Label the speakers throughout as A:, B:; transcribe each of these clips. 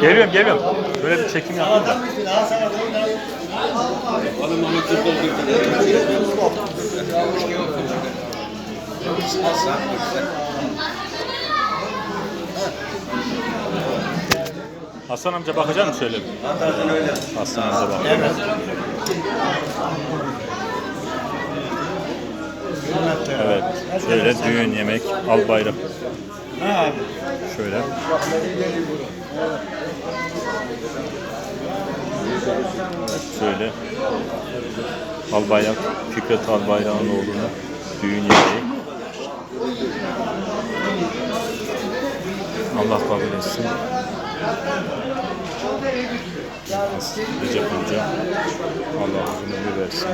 A: Geliyorum geliyorum. Böyle bir çekim yapayım da. Hasan amca bakacak mısın şöyle? Hasan amca bak. Evet. Şöyle düğün yemek al bayrak. Şöyle. Evet, şöyle. Albayrak, Fikret Albayrak'ın oğluna düğün yemeği. Allah kabul etsin. Recep amca Allah uzun ömür versin.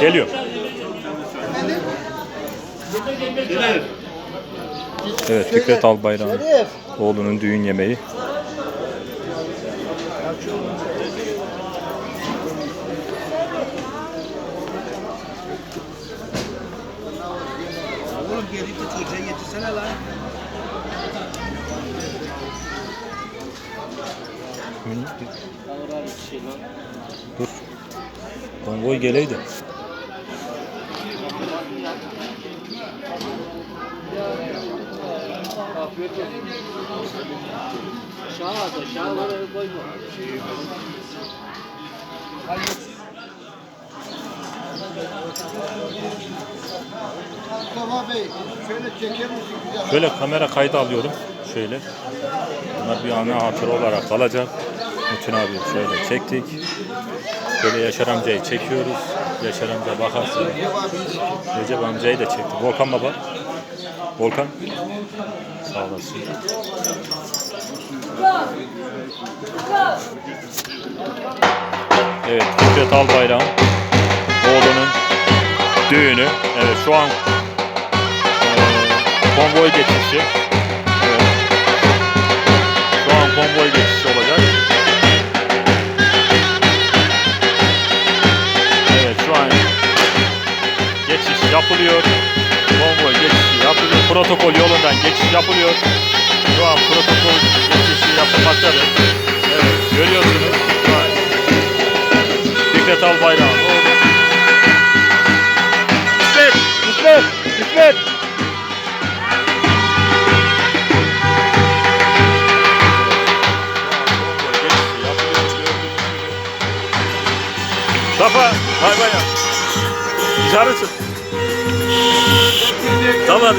A: Geliyor. Evet Fikret Albayrak'ın oğlunun düğün yemeği.
B: Yetirsene lan.
A: Dur. Konvoy geleydi.
C: Aşağı at aşağı var koyma.
B: Bey şöyle çeker misin güzel?
A: Şöyle kamera kaydı alıyorum. Şöyle. Bunlar bir ana hatıra olarak kalacak. Bütün abi şöyle çektik. Şöyle Yaşar amcayı çekiyoruz. Yaşar amca bakarsın. Recep amcayı da çektik. Volkan baba. Volkan. Sağ olasın. Evet Fikret Albayrak'ın oğlunun düğünü. Evet şu an konvoy geçişi. Evet. Şu an konvoy geçişi olacak. Evet şu an geçiş yapılıyor. Konvoy geçişi yapılıyor. Protokol yolundan geçiş yapılıyor. Şu an protokol geçişi yapılmaktadır.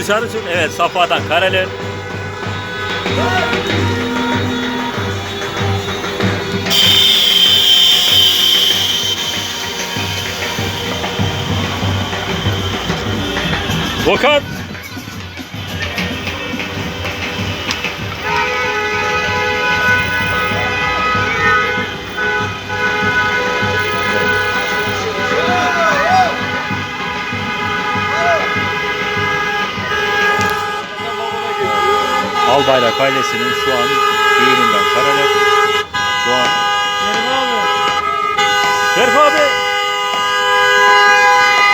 A: Dışarı çık. Evet, Safa'dan kareler. Volkan. Albayrak ailesinin şu an düğününden kareler. Şu an Şerif abi.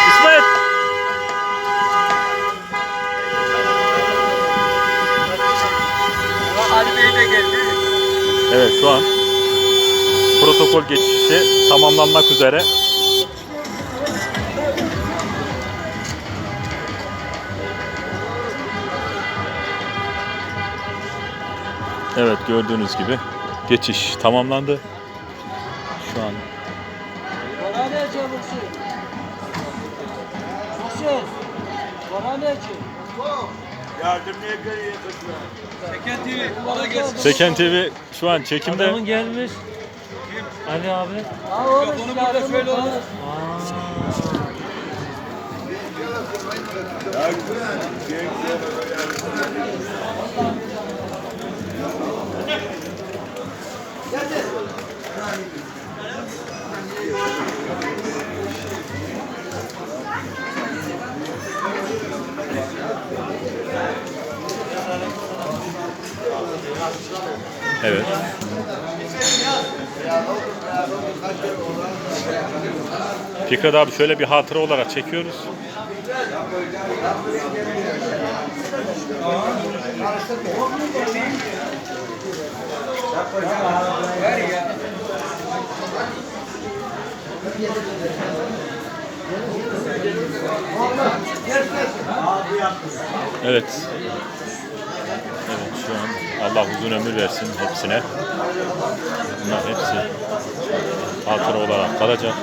A: İsmet.
B: Ali Bey de geldi.
A: Evet şu an protokol geçişi tamamlanmak üzere. Evet gördüğünüz gibi geçiş tamamlandı. Şu an
B: Yardımlıya geliyor Seken TV. Bana.
A: Seken TV şu an çekimde.
D: Adamın gelmiş. Kim? Ali abi.
C: Aa, oğlum,
B: Mikrofonu burada şöyle olur. Ya güzel.
A: Evet. Fikret abi şöyle bir hatıra olarak çekiyoruz. Evet. Evet şu an Allah uzun ömür versin hepsine. Bunlar hepsi hatıra olarak kalacak.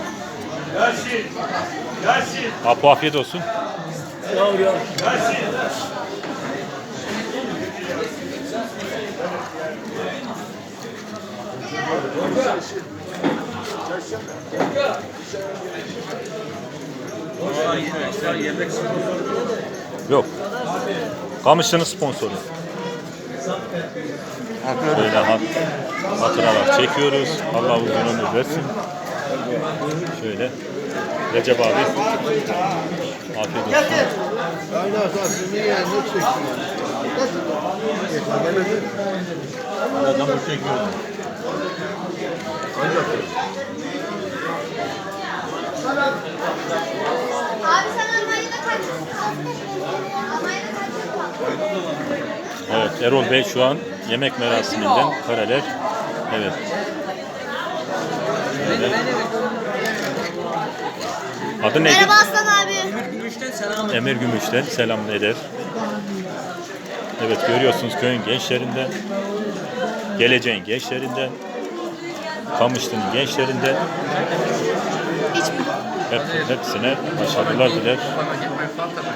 B: Yasin. Yasin.
A: Apo afiyet olsun.
B: Yasin.
A: Yok. Kamışlı'nın sponsoru. Böyle hat, hatıralar çekiyoruz. Allah uzun ömür versin. Şöyle. Recep abi. Afiyet olsun.
E: Aynen? Adam bu çekiyor.
F: Abi sen Almanya'da kaç Almanya'da kaç yıl kaldın?
A: Evet Erol Bey şu an yemek merasiminden kareler. Evet. Şöyle. Adı neydi?
F: Merhaba Aslan abi.
A: Emir Gümüş'ten selam eder. Evet görüyorsunuz köyün gençlerinden, geleceğin gençlerinden, Kamışlı'nın gençlerinden hep, hepsine başarılar diler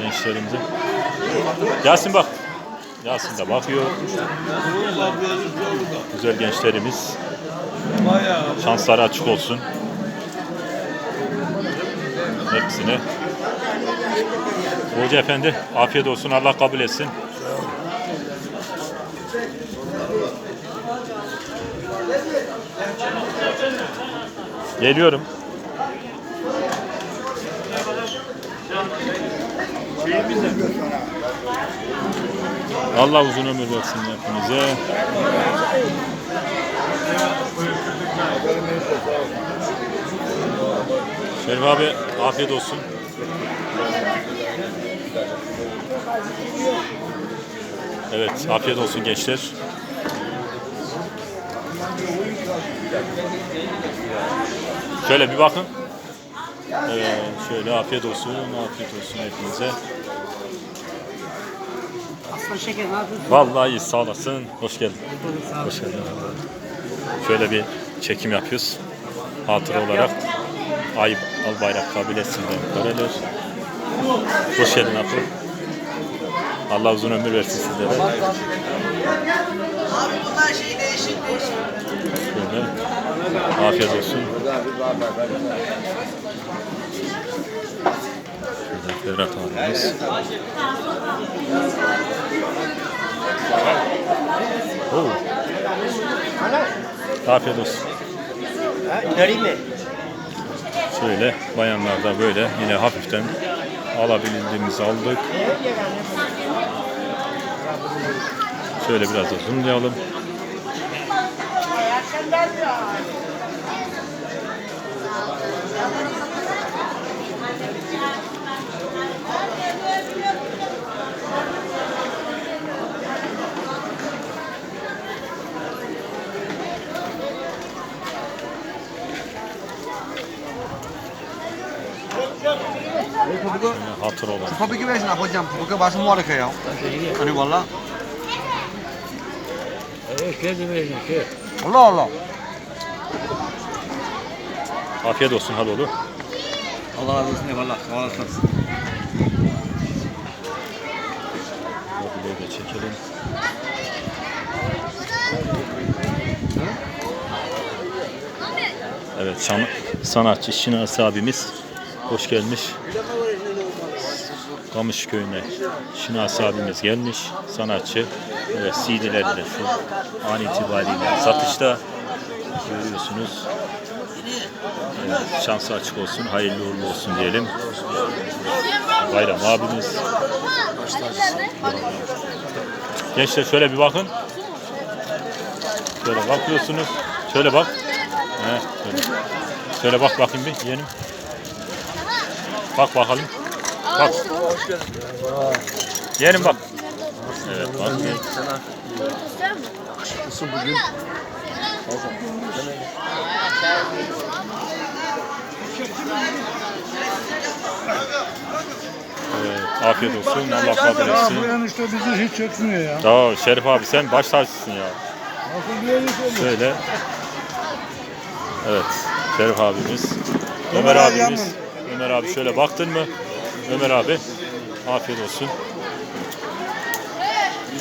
A: gençlerimize. Yasin bak. Yasin de bakıyor. Güzel gençlerimiz. Şansları açık olsun. Hepsine. Hoca efendi afiyet olsun. Allah kabul etsin. Geliyorum. Allah uzun ömür versin hepinize. Şerif abi afiyet olsun. Evet, afiyet olsun gençler. Şöyle bir bakın. Evet, şöyle afiyet olsun, afiyet olsun hepinize.
C: Aslan şeker ne yapıyorsun?
A: Vallahi iyi, sağ olasın. Hoş geldin. Hoş geldin. Şöyle bir çekim yapıyoruz. Hatıra olarak Ayıp Albayrak kabilesinden kareler. Hoş geldin Apo. Allah uzun ömür versin sizlere.
G: Abi bunlar şey değişik değişik.
A: Böyle. Afiyet olsun. Şurada Ferhat abimiz. Oo. Afiyet olsun. Şöyle bayanlarda böyle yine hafiften alabildiğimizi aldık. Şöyle biraz da zoomlayalım. Hatır olan.
E: Kopi ki versin hocam. Bu kadar basın var ya. Hani valla.
C: Şey.
E: Allah Allah.
A: Afiyet olsun Haloğlu.
E: Allah razı olsun eyvallah. Sağ olasın.
A: Mobilyayı da çekelim. Evet, sanatçı Şinasi abimiz hoş gelmiş. Kamış köyüne Şinasi abimiz gelmiş. Sanatçı evet, CD'leri şu an itibariyle satışta görüyorsunuz. Evet, şansı açık olsun, hayırlı uğurlu olsun diyelim. Bayram abimiz. Gençler şöyle bir bakın. Şöyle bakıyorsunuz. Şöyle bak. He, şöyle. şöyle bak bakayım bir yeğenim. Bak bakalım. Bak. Yeğenim bak. Evet bak. Evet, afiyet olsun. Allah kabul etsin.
B: enişte bizi hiç çekmiyor ya.
A: Ya Şerif abi sen baş tacısın ya.
B: Nasıl bir?
A: Şöyle. Evet. Şerif abimiz. Ömer abimiz. Ömer abi şöyle baktın mı? Ömer abi. Afiyet olsun.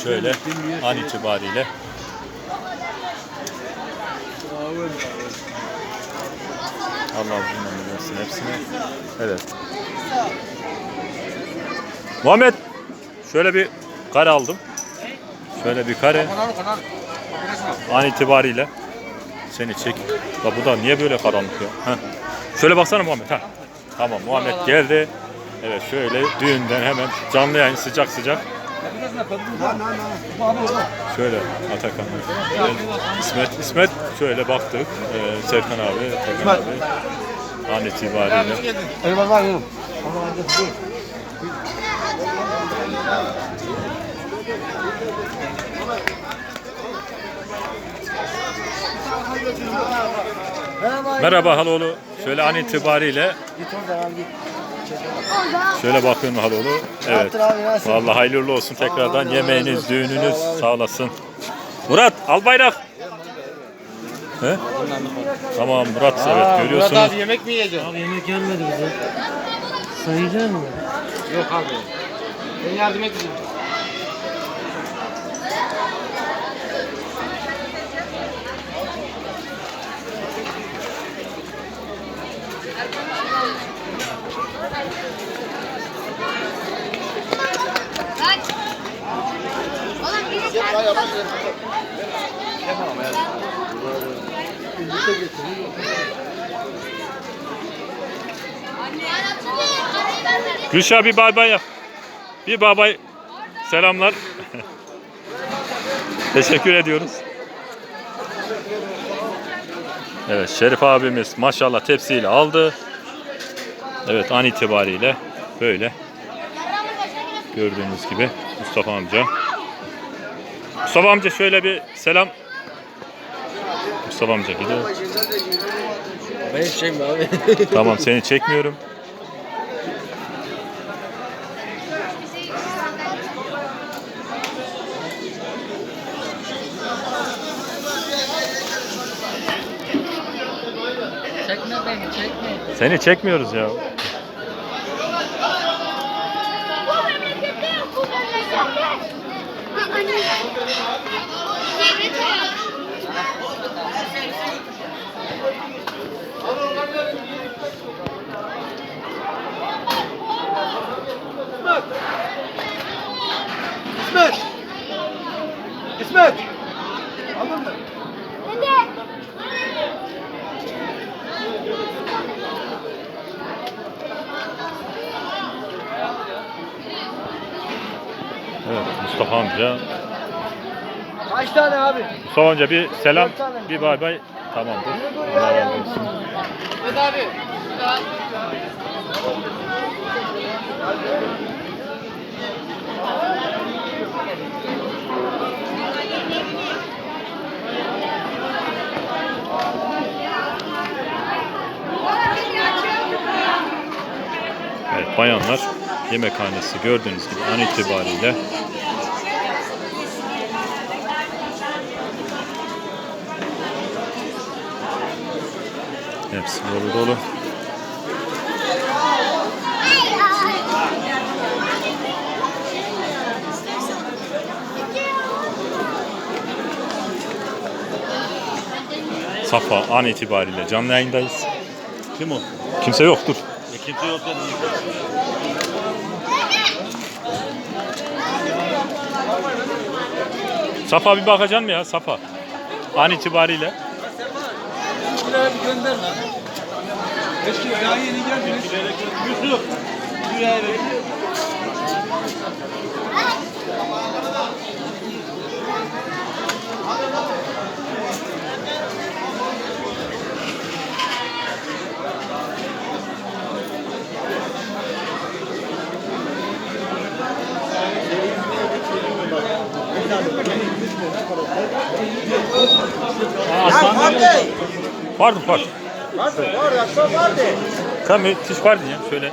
A: Şöyle an itibariyle. Allah uzun versin hepsine. Evet. Muhammed şöyle bir kare aldım. Şöyle bir kare an itibariyle seni çek. La bu da niye böyle karanlık ya? Heh. Şöyle baksana Muhammed. Ha. Tamam Muhammed geldi. Evet şöyle düğünden hemen canlı yayın sıcak sıcak. Şöyle Atakan. Evet, İsmet, İsmet şöyle baktık. Ee, Serkan abi, Serkan abi. An itibariyle.
E: Eyvallah yeğenim.
A: Merhaba Haloğlu. Şöyle an itibariyle şöyle bakıyorum Haloğlu. Evet. Vallahi hayırlı olsun tekrardan yemeğiniz, düğününüz sağ olasın. Murat al bayrak. He? Tamam Murat evet görüyorsunuz.
E: yemek mi yiyeceksin?
C: Abi yemek gelmedi bize. Sayacak mı?
E: Yok abi. Ben yardım edeceğim.
A: Gülşah bir bay bay yap. Bir bay bay. Selamlar. Teşekkür ediyoruz. Evet Şerif abimiz maşallah tepsiyle aldı. Evet an itibariyle böyle gördüğünüz gibi Mustafa amca. Mustafa amca şöyle bir selam. Mustafa amca gidiyor.
C: Ben şey mi abi?
A: Tamam seni çekmiyorum. Seni çekmiyoruz ya.
F: Bu memlekette yok bu memlekette. Devlet hayatı.
B: İsmet! İsmet! Aldın mı?
F: Dede.
A: Evet Mustafa amca.
B: Kaç tane abi?
A: Amca bir selam, bir bay bay. Tamamdır. Allah razı olsun.
B: Hadi abi.
A: Evet bayanlar yemekhanesi gördüğünüz gibi an itibariyle hepsi dolu dolu. Safa an itibariyle canlı yayındayız. Kim o? Kimse yok dur.
B: Kimse yok dedim.
A: Safa bir bakacaksın mı ya Safa? An itibariyle.
B: Eskilere bir gönder lan. Eski daha yeni geldiniz. Yusuf. Buraya ver.
A: Hasan Bey. Pardon pardon. Sen mi? Tiş pardon ya şöyle.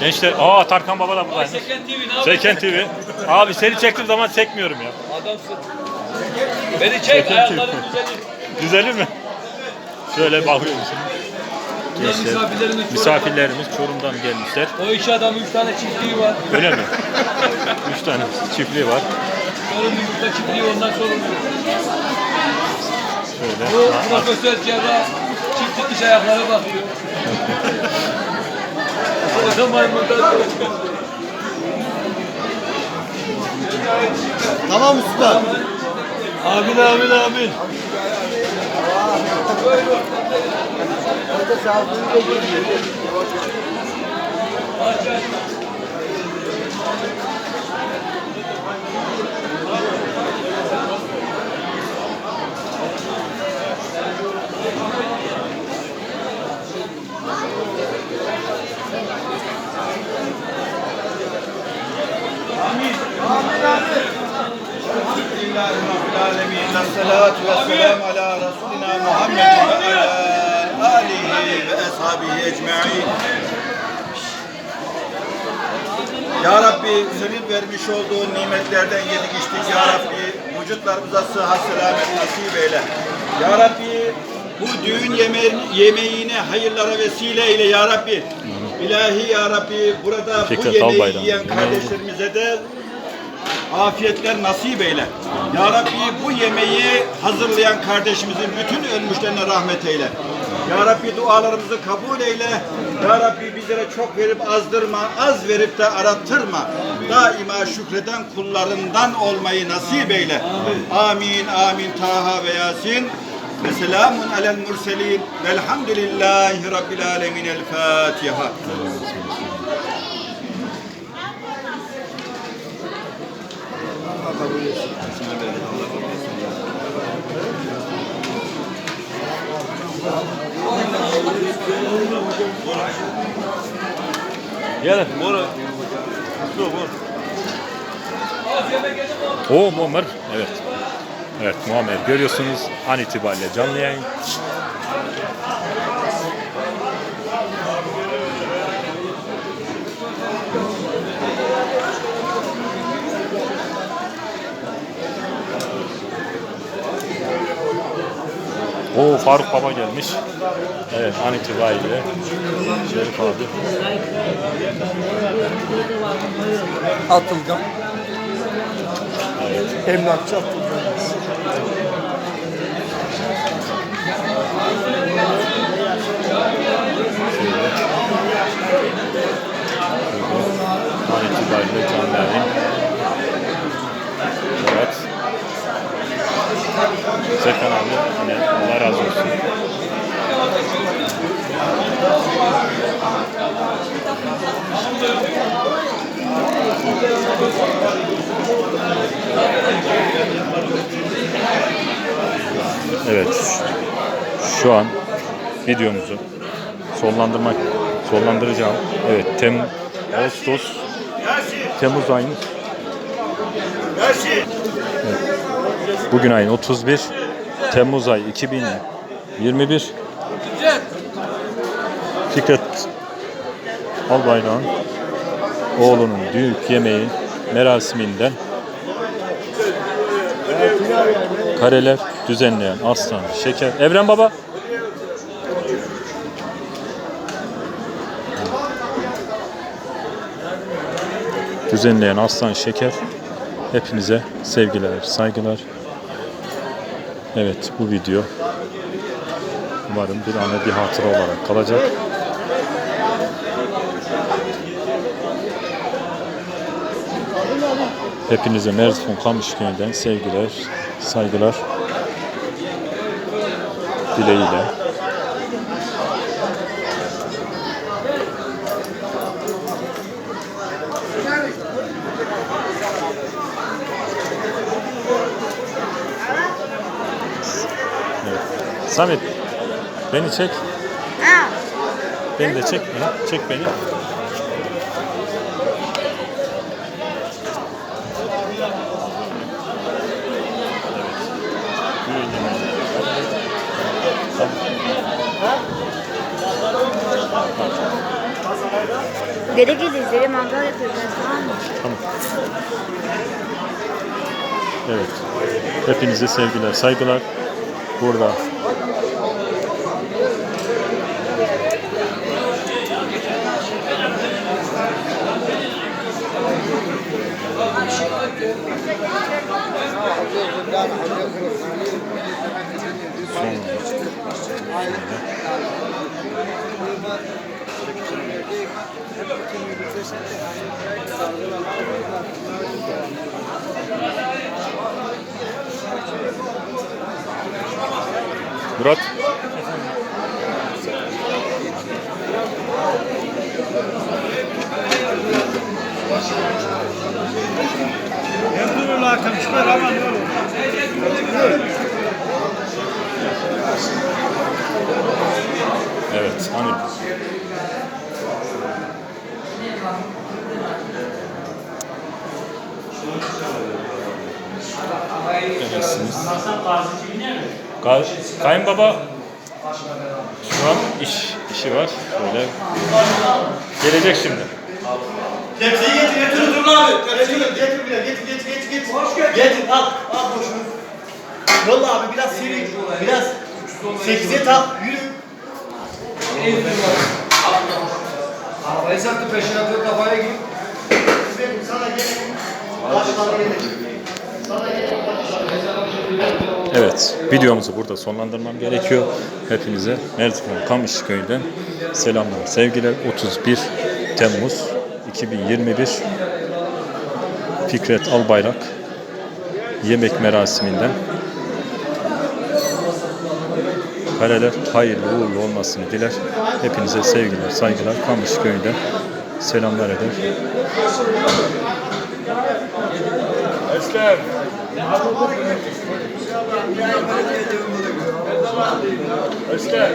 A: Gençler, aa Tarkan Baba da buradaymış.
B: Seken TV ne
A: Seyken TV. Abi seni çektiğim zaman çekmiyorum ya.
B: Adamsın. Beni çek ayaklarım güzelim.
A: Düzelir mi? Şöyle bakıyorum şimdi. Gençler,
B: misafirlerimiz
A: misafirlerimiz Çorum'dan gelmişler.
B: O iş adamı 3 tane çiftliği var.
A: Öyle mi? Üç tane çiftliği var.
B: Çorum yumurta çiftliği ondan sorumlu.
A: Şöyle.
B: Bu profesör cerrah çift dikiş ayaklara bakıyor. Orada maymundan
E: Tamam usta.
B: Amin amin amin.
H: Da geliyor. Thank you. Vermiş olduğun nimetlerden yedik içtik Ya Rabbi vücutlarımıza sıhhat selamet nasip eyle. Ya Rabbi bu düğün yeme yemeğini hayırlara vesile eyle Ya Rabbi. İlahi Ya Rabbi burada bu yemeği yiyen kardeşlerimize de afiyetler nasip eyle. Ya Rabbi bu yemeği hazırlayan kardeşimizin bütün ölmüşlerine rahmet eyle. Ya Rabbi dualarımızı kabul eyle. Ya Rabbi bizlere çok verip azdırma, az verip de arattırma. Daima şükreden kullarından olmayı nasip eyle. Amin, amin. Taha ve Yasin. Ve selamun alel murselin. Velhamdülillahi Rabbil alemin. El Fatiha.
A: Gelin. O Muammer. Evet. Evet Muammer görüyorsunuz an itibariyle canlı yayın. O Faruk Baba gelmiş. Evet an itibariyle Şerif abi.
E: Atılgan. Emlakçı Atılgan.
A: An itibariyle canlı yayın. Evet. Serkan abi yine Allah razı olsun. Evet. Şu an videomuzu sonlandırmak sonlandıracağım. Evet, Tem Ağustos Temmuz ayının Evet. Bugün ayın 31 Temmuz ayı 2021 Fikret Albayrak'ın oğlunun büyük yemeği merasiminden kareler düzenleyen Aslan Şeker Evren Baba düzenleyen Aslan Şeker hepinize sevgiler, saygılar. Evet bu video umarım bir anı bir hatıra olarak kalacak. Hepinize Merzifon Kamışköy'den sevgiler, saygılar dileğiyle. Samet beni çek. Beni de çek beni. Çek beni.
F: Dere geliriz, dere mangal yapıyoruz tamam mı?
A: Tamam. Evet. Hepinize sevgiler, saygılar. Burada Murat.
B: Emrullah Hakan çıkar aman ne olur.
A: Evet, hani Öylesiniz. Kay kayınbaba şu an iş işi var. Şöyle gelecek şimdi.
E: Tepsiyi getir, getir oturun abi. Getir, getir bile, getir, getir, getir, getir. Hoş geldin. Getir, al, al boşunu. Yolla abi, biraz seri, biraz sekize tak, yürü.
B: Arabayı sattı peşine atıyor kafaya gir.
E: Sana gelin. Başlar gelin.
A: Evet, videomuzu burada sonlandırmam gerekiyor. Hepinize Merzifon'un Kamış Köyü'nden selamlar, sevgiler. 31 Temmuz 2021 Fikret Albayrak yemek merasiminden Kareler hayırlı uğurlu olmasını diler. Hepinize sevgiler, saygılar. Kamış Köyü'nden selamlar eder.
B: Eslem. Eslem.